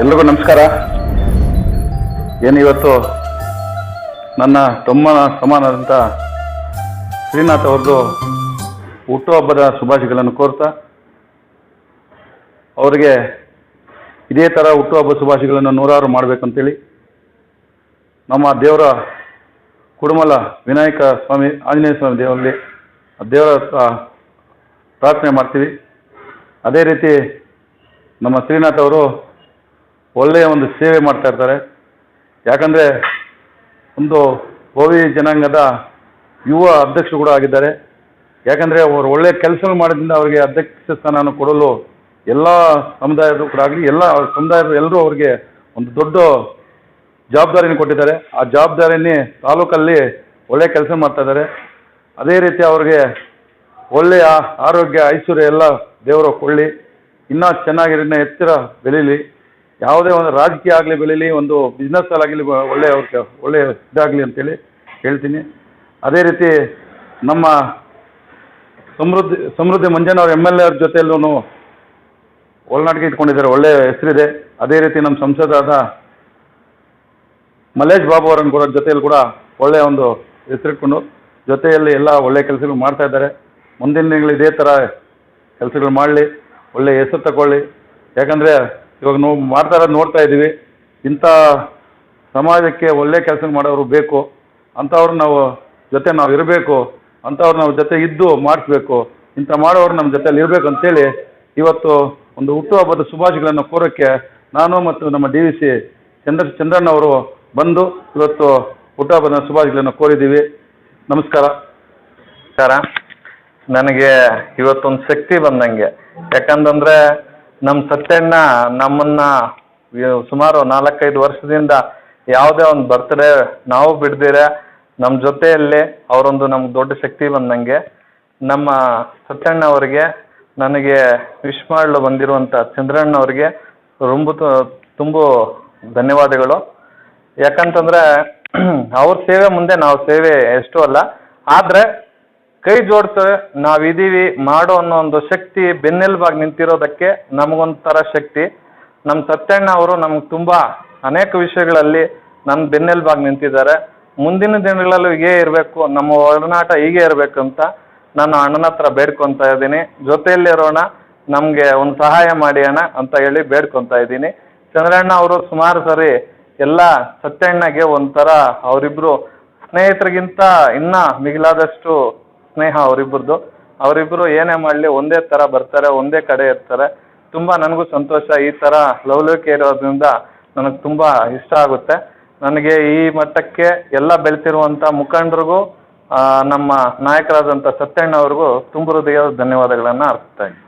ಎಲ್ರಿಗೂ ನಮಸ್ಕಾರ. ಏನು ಇವತ್ತು ನನ್ನ ತಮ್ಮನ ಸಮಾನದಂಥ ಶ್ರೀನಾಥ್ ಅವ್ರದ್ದು ಹುಟ್ಟುಹಬ್ಬದ ಶುಭಾಶಯಗಳನ್ನು ಕೋರ್ತಾ, ಅವರಿಗೆ ಇದೇ ಥರ ಹುಟ್ಟುಹಬ್ಬ ಶುಭಾಶಯಗಳನ್ನು ನೂರಾರು ಮಾಡಬೇಕಂತೇಳಿ ನಮ್ಮ ದೇವರ ಕುಡುಮಲ ವಿನಾಯಕ ಸ್ವಾಮಿ, ಆಂಜನೇಯ ಸ್ವಾಮಿ ದೇವರಲ್ಲಿ ದೇವರ ಪ್ರಾರ್ಥನೆ ಮಾಡ್ತೀವಿ. ಅದೇ ರೀತಿ ನಮ್ಮ ಶ್ರೀನಾಥ್ ಅವರು ಒಳ್ಳೆಯ ಒಂದು ಸೇವೆ ಮಾಡ್ತಾ ಇರ್ತಾರೆ. ಯಾಕಂದರೆ ಒಂದು ಓವಿ ಜನಾಂಗದ ಯುವ ಅಧ್ಯಕ್ಷರು ಕೂಡ ಆಗಿದ್ದಾರೆ. ಯಾಕಂದರೆ ಅವರು ಒಳ್ಳೆಯ ಕೆಲಸ ಮಾಡೋದ್ರಿಂದ ಅವರಿಗೆ ಅಧ್ಯಕ್ಷ ಸ್ಥಾನವನ್ನು ಕೊಡಲು ಎಲ್ಲ ಸಮುದಾಯದ ಕೂಡ ಆಗಲಿ, ಎಲ್ಲ ಸಮುದಾಯದ ಎಲ್ಲರೂ ಅವರಿಗೆ ಒಂದು ದೊಡ್ಡ ಜವಾಬ್ದಾರಿಯನ್ನು ಕೊಟ್ಟಿದ್ದಾರೆ. ಆ ಜವಾಬ್ದಾರಿಯನ್ನೇ ತಾಲೂಕಲ್ಲಿ ಒಳ್ಳೆಯ ಕೆಲಸ ಮಾಡ್ತಾ ಇದ್ದಾರೆ. ಅದೇ ರೀತಿ ಅವ್ರಿಗೆ ಒಳ್ಳೆಯ ಆರೋಗ್ಯ, ಐಶ್ವರ್ಯ ಎಲ್ಲ ದೇವರು ಕೊಳ್ಳಿ ಇನ್ನೂ ಚೆನ್ನಾಗಿ ಎತ್ತಿರ ಎತ್ತರ ಬೆಳೀಲಿ. ಯಾವುದೇ ಒಂದು ರಾಜಕೀಯ ಆಗಲಿ ಬೆಳೀಲಿ, ಒಂದು ಬಿಸ್ನೆಸ್ ಆಗಲಿ ಒಳ್ಳೆಯ ಅವ್ರಿಗೆ ಒಳ್ಳೆಯ ಇದಾಗಲಿ ಅಂತೇಳಿ ಹೇಳ್ತೀನಿ. ಅದೇ ರೀತಿ ನಮ್ಮ ಸಮೃದ್ಧಿ ಸಮೃದ್ಧಿ ಮಂಜನವ್ರ ಎಂ ಎಲ್ ಎ ಅವ್ರ ಜೊತೆಯಲ್ಲೂ ಒಳನಾಟಿಗೆ ಇಟ್ಕೊಂಡಿದ್ದಾರೆ ಒಳ್ಳೆಯ ಹೆಸರಿದೆ. ಅದೇ ರೀತಿ ನಮ್ಮ ಸಂಸದರಾದ ಮಲ್ಲೇಶ್ ಬಾಬು ಅವರನ್ನು ಕೂಡ ಜೊತೆಯಲ್ಲಿ ಕೂಡ ಒಳ್ಳೆಯ ಒಂದು ಹೆಸರಿಟ್ಕೊಂಡು ಜೊತೆಯಲ್ಲಿ ಎಲ್ಲ ಒಳ್ಳೆಯ ಕೆಲಸಗಳು ಮಾಡ್ತಾ ಇದ್ದಾರೆ. ಮುಂದಿನ ದಿನಗಳು ಇದೇ ಥರ ಕೆಲಸಗಳು ಮಾಡಲಿ ಒಳ್ಳೆಯ ಹೆಸರು ತಗೊಳ್ಳಿ. ಯಾಕಂದರೆ ಇವಾಗ ನಾವು ಮಾಡ್ತಾ ಇರೋದು ನೋಡ್ತಾ ಇದ್ದೀವಿ. ಇಂಥ ಸಮಾಜಕ್ಕೆ ಒಳ್ಳೆ ಕೆಲಸ ಮಾಡೋರು ಬೇಕು. ಅಂಥವ್ರು ನಾವು ಜೊತೆ ನಾವು ಇರಬೇಕು. ಅಂಥವ್ರು ನಾವು ಜೊತೆ ಇದ್ದು ಮಾಡಿಸ್ಬೇಕು. ಇಂಥ ಮಾಡೋರು ನಮ್ಮ ಜೊತೆಯಲ್ಲಿ ಇರಬೇಕು ಅಂತೇಳಿ ಇವತ್ತು ಒಂದು ಹುಟ್ಟುಹಬ್ಬದ ಶುಭಾಶಯಗಳನ್ನು ಕೋರೋಕ್ಕೆ ನಾನು ಮತ್ತು ನಮ್ಮ ಡಿ ವಿ ಸಿ ಚಂದ್ರ ಚಂದ್ರಣ್ಣ ಅವರು ಬಂದು ಇವತ್ತು ಹುಟ್ಟುಹಬ್ಬದ ಶುಭಾಶಯಗಳನ್ನು ಕೋರಿದ್ದೀವಿ. ನಮಸ್ಕಾರ. ನಮಸ್ಕಾರ. ನನಗೆ ಇವತ್ತೊಂದು ಶಕ್ತಿ ಬಂದಂಗೆ. ಯಾಕಂತಂದ್ರೆ ನಮ್ಮ ಸತ್ಯಣ್ಣ ನಮ್ಮನ್ನ ಸುಮಾರು ನಾಲ್ಕೈದು ವರ್ಷದಿಂದ ಯಾವುದೇ ಒಂದು ಬರ್ತ್ಡೇ ನಾವು ಬಿಡ್ದಿರ ನಮ್ಮ ಜೊತೆಯಲ್ಲಿ ಅವರೊಂದು ನಮ್ಗೆ ದೊಡ್ಡ ಶಕ್ತಿ ಬಂದಂಗೆ, ನಮ್ಮ ಸತ್ಯಣ್ಣ ಅವರಿಗೆ ನನಗೆ ವಿಶ್ ಮಾಡಲು ಬಂದಿರುವಂಥ ಚಂದ್ರಣ್ಣ ಅವರಿಗೆ ರುಂಬು ತುಂಬು ಧನ್ಯವಾದಗಳು. ಯಾಕಂತಂದ್ರೆ, ಅವ್ರ ಸೇವೆ ಮುಂದೆ ನಾವು ಸೇವೆ ಎಷ್ಟು ಅಲ್ಲ, ಆದರೆ ಕೈ ಜೋಡ್ತೇವೆ ನಾವಿದ್ದೀವಿ ಮಾಡೋ ಅನ್ನೋ ಒಂದು ಶಕ್ತಿ ಬೆನ್ನೆಲುಬಾಗಿ ನಿಂತಿರೋದಕ್ಕೆ ನಮಗೊಂಥರ ಶಕ್ತಿ. ನಮ್ಮ ಸತ್ಯಣ್ಣ ಅವರು ನಮ್ಗೆ ತುಂಬ ಅನೇಕ ವಿಷಯಗಳಲ್ಲಿ ನಮ್ಮ ಬೆನ್ನೆಲುಬಾಗಿ ನಿಂತಿದ್ದಾರೆ. ಮುಂದಿನ ದಿನಗಳಲ್ಲೂ ಹೀಗೆ ಇರಬೇಕು, ನಮ್ಮ ಒಡನಾಟ ಹೀಗೆ ಇರಬೇಕು ಅಂತ ನಾನು ಅಣ್ಣನ ಹತ್ರ ಬೇಡ್ಕೊತಾ ಇದ್ದೀನಿ. ಜೊತೆಯಲ್ಲಿ ಇರೋಣ, ನಮಗೆ ಒಂದು ಸಹಾಯ ಮಾಡಿ ಅಣ್ಣ ಅಂತ ಹೇಳಿ ಬೇಡ್ಕೊತಾ ಇದ್ದೀನಿ. ಚಂದ್ರಣ್ಣ ಅವರು ಸುಮಾರು ಸರಿ ಎಲ್ಲ ಸತ್ಯಣ್ಣಗೆ ಒಂಥರ ಅವರಿಬ್ರು ಸ್ನೇಹಿತರಿಗಿಂತ ಇನ್ನ ಮಿಗಿಲಾದಷ್ಟು ಸ್ನೇಹ ಅವರಿಬ್ಬರದು. ಅವರಿಬ್ಬರು ಏನೇ ಮಾಡಲಿ ಒಂದೇ ಥರ ಬರ್ತಾರೆ, ಒಂದೇ ಕಡೆ ಇರ್ತಾರೆ. ತುಂಬ ನನಗೂ ಸಂತೋಷ. ಈ ಥರ ಲವಲವಿಕೆ ಇರೋದ್ರಿಂದ ನನಗೆ ತುಂಬ ಇಷ್ಟ ಆಗುತ್ತೆ. ನನಗೆ ಈ ಮಟ್ಟಕ್ಕೆ ಎಲ್ಲ ಬೆಳೆಸಿರುವಂಥ ಮುಖಂಡರಿಗೂ ನಮ್ಮ ನಾಯಕರಾದಂಥ ಸತ್ಯಣ್ಣ ಅವ್ರಿಗೂ ತುಂಬ ಹೃದಯದ ಧನ್ಯವಾದಗಳನ್ನು ಅರ್ಪಿಸ್ತಾ ಇದ್ದೀನಿ.